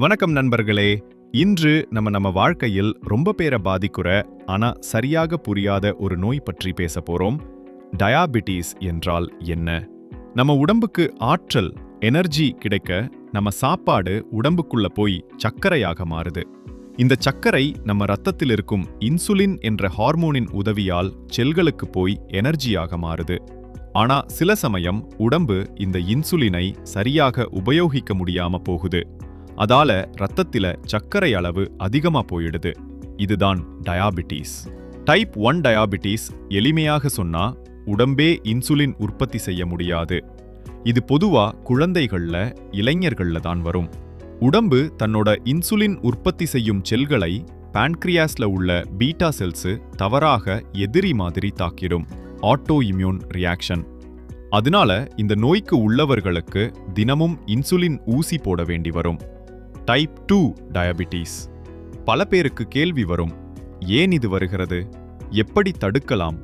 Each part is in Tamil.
வணக்கம் நண்பர்களே. இன்று நம்ம நம்ம வாழ்க்கையில் ரொம்ப பேரை பாதிக்குற ஆனா சரியாக புரியாத ஒரு நோய் பற்றி பேச போறோம். டயாபிட்டிஸ் என்றால் என்ன? நம்ம உடம்புக்கு ஆற்றல் எனர்ஜி கிடைக்க நம்ம சாப்பாடு உடம்புக்குள்ள போய் சர்க்கரையாக மாறுது. இந்த சர்க்கரை நம்ம ரத்தத்தில் இருக்கும் இன்சுலின் என்ற ஹார்மோனின் உதவியால் செல்களுக்கு போய் எனர்ஜியாக மாறுது. ஆனா சில சமயம் உடம்பு இந்த இன்சுலினை சரியாக உபயோகிக்க முடியாம போகுது. அதால ரத்தத்தில சர்க்கரை அளவு அதிகமா போயிடுது. இதுதான் டயாபிட்டிஸ். டைப் ஒன் டயாபிட்டிஸ் எளிமையாக சொன்னா உடம்பே இன்சுலின் உற்பத்தி செய்ய முடியாது. இது பொதுவா குழந்தைகள்ல இளைஞர்கள்ல தான் வரும். உடம்பு தன்னோட இன்சுலின் உற்பத்தி செய்யும் செல்களை பான்க்ரியாஸ்ல உள்ள பீட்டா செல்ஸு தவறாக எதிரி மாதிரி தாக்கிடும். Auto immune reaction. அதனால இந்த நோய்க்கு உள்ளவர்களுக்கு தினமும் இன்சுலின் ஊசி போட வேண்டி வரும். டைப் டூ டயபிட்டிஸ் பல பேருக்கு கேள்வி வரும் ஏன் இது வருகிறது? எப்படி தடுக்கலாம்?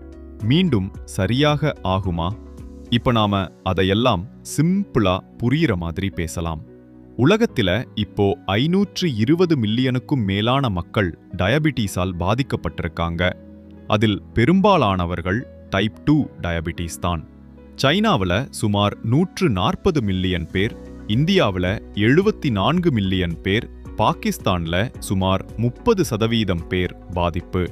மீண்டும் சரியாக ஆகுமா? இப்ப நாம அதையெல்லாம் சிம்பிளா புரியிற மாதிரி பேசலாம். உலகத்தில இப்போ ஐநூற்று இருபது மில்லியனுக்கும் மேலான மக்கள் டயபிட்டிஸால் பாதிக்கப்பட்டிருக்காங்க. அதில் பெரும்பாலானவர்கள் டைப் டூ டயபிட்டிஸ் தான். சைனாவுல சுமார் நூற்று நாற்பது மில்லியன் பேர் இந்தியாவுல எழுபத்தி நான்கு மில்லியன் பேர் பாகிஸ்தான்ல சுமார் முப்பது சதவீதம் பேர் பாதிப்பு.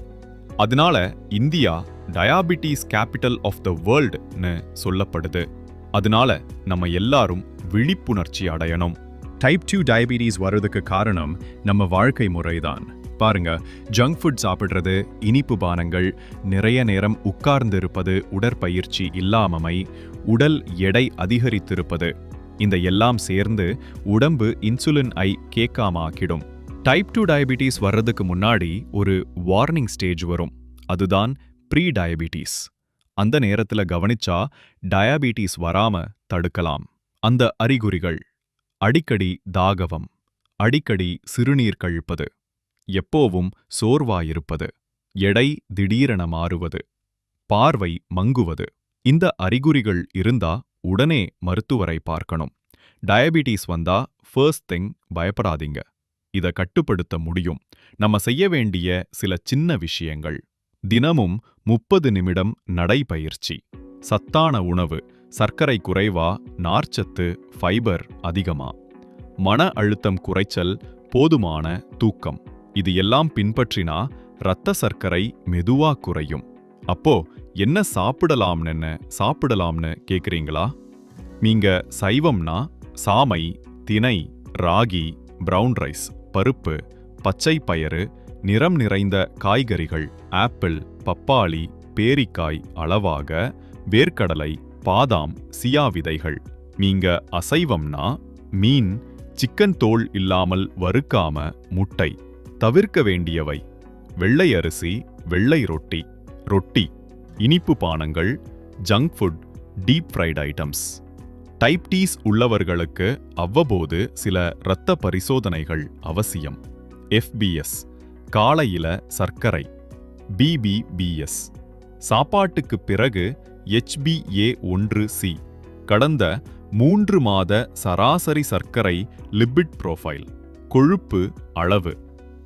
அதனால India diabetes capital of the வேர்ல்டுன்னு சொல்லப்படுது. அதனால நம்ம எல்லாரும் விழிப்புணர்ச்சி அடையணும். டைப் டூ டயபிட்டிஸ் வர்றதுக்கு காரணம் நம்ம வாழ்க்கை முறைதான். பாருங்க ஜங்க் ஃபுட் சாப்பிட்றது இனிப்பு பானங்கள் நிறைய நேரம் உட்கார்ந்து இருப்பது உடற்பயிற்சி இல்லாமமை உடல் எடை அதிகரித்திருப்பது இந்த எல்லாம் சேர்ந்து உடம்பு இன்சுலின் ஐ கேட்காம ஆக்கிடும் டைப் டூ டயபிட்டிஸ் வர்றதுக்கு முன்னாடி ஒரு வார்னிங் ஸ்டேஜ் வரும். அதுதான் ப்ரீ டயபிட்டிஸ் அந்த நேரத்துல கவனிச்சா டயபிட்டிஸ் வராம தடுக்கலாம். அந்த அறிகுறிகள் அடிக்கடி தாகவம் அடிக்கடி சிறுநீர் கழிப்பது எப்போவும் சோர்வாயிருப்பது எடை திடீரென மாறுவது பார்வை மங்குவது இந்த அறிகுறிகள் இருந்தா உடனே மருத்துவரை பார்க்கணும். டயபிட்டிஸ் வந்தா ஃபர்ஸ்ட் திங் பயப்படாதீங்க. இத கட்டுப்படுத்த முடியும். நம்ம செய்ய வேண்டிய சில சின்ன விஷயங்கள். தினமும் முப்பது நிமிடம் நடைபயிற்சி. சத்தான உணவு. சர்க்கரை குறைவா? நார்ச்சத்து ஃபைபர் அதிகமா? மன அழுத்தம் குறைச்சல் போதுமான தூக்கம். இது எல்லாம் பின்பற்றினா இரத்த சர்க்கரை மெதுவா குறையும். அப்போ என்ன சாப்பிடலாம்னு சாப்பிடலாம்னு கேட்குறீங்களா நீங்க சைவம்னா சாமை தினை ராகி பிரவுன் ரைஸ் பருப்பு பச்சை பயறு நிறம் நிறைந்த காய்கறிகள் ஆப்பிள் பப்பாளி பேரிக்காய் அளவாக வேர்க்கடலை பாதாம் சியா விதைகள் நீங்க அசைவம்னா மீன் சிக்கன் தோல் இல்லாமல் வறுக்காம முட்டை தவிர்க்க வேண்டியவை. வெள்ளை அரிசி வெள்ளை ரொட்டி ரொட்டி. இனிப்பு பானங்கள் junk food deep fried items type tease உள்ளவர்களுக்கு அவ்வப்போது சில இரத்த பரிசோதனைகள் அவசியம். எஃபிஎஸ் காலையில சர்க்கரை. பிபிபிஎஸ் சாப்பாட்டுக்கு பிறகு ஹெச்பிஏ ஒன்று சி கடந்த மூன்று மாத சராசரி சர்க்கரை லிபிட் புரோஃபைல் கொழுப்பு அளவு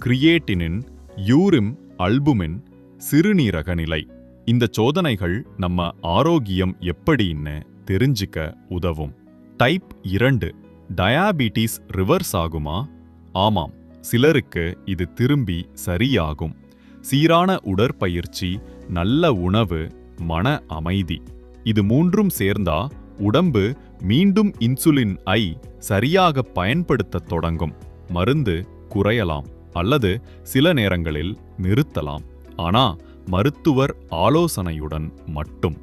கிரியேட்டினின் யூரிம் அல்புமின் சிறுநீரக நிலை. இந்த சோதனைகள் நம்ம ஆரோக்கியம் எப்படின்னு தெரிஞ்சுக்க உதவும். டைப் இரண்டு டயாபிட்டிஸ் ரிவர்ஸ் ஆகுமா? ஆமாம் சிலருக்கு இது திரும்பி சரியாகும். சீரான உடற்பயிற்சி நல்ல உணவு மன அமைதி. இது மூன்றும் சேர்ந்தா உடம்பு மீண்டும் இன்சுலின் ஐ சரியாக பயன்படுத்தத் தொடங்கும். மருந்து குறையலாம் அல்லது சில நேரங்களில் நிறுத்தலாம். ஆனா மருத்துவர் ஆலோசனையுடன் மட்டும்.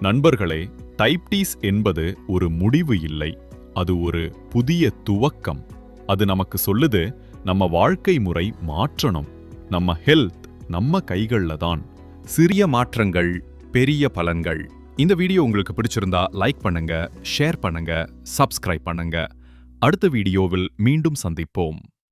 நண்பர்களே டைப்டீஸ் என்பது ஒரு முடிவு இல்லை. அது ஒரு புதிய துவக்கம். அது நமக்கு சொல்லுது நம்ம வாழ்க்கை முறை மாற்றணும். நம்ம ஹெல்த் நம்ம கைகள்ல தான். சிறிய மாற்றங்கள் பெரிய பலன்கள். இந்த வீடியோ உங்களுக்கு பிடிச்சிருந்தா லைக் பண்ணுங்க ஷேர் பண்ணுங்க சப்ஸ்கிரைப் பண்ணுங்க. அடுத்த வீடியோவில் மீண்டும் சந்திப்போம்.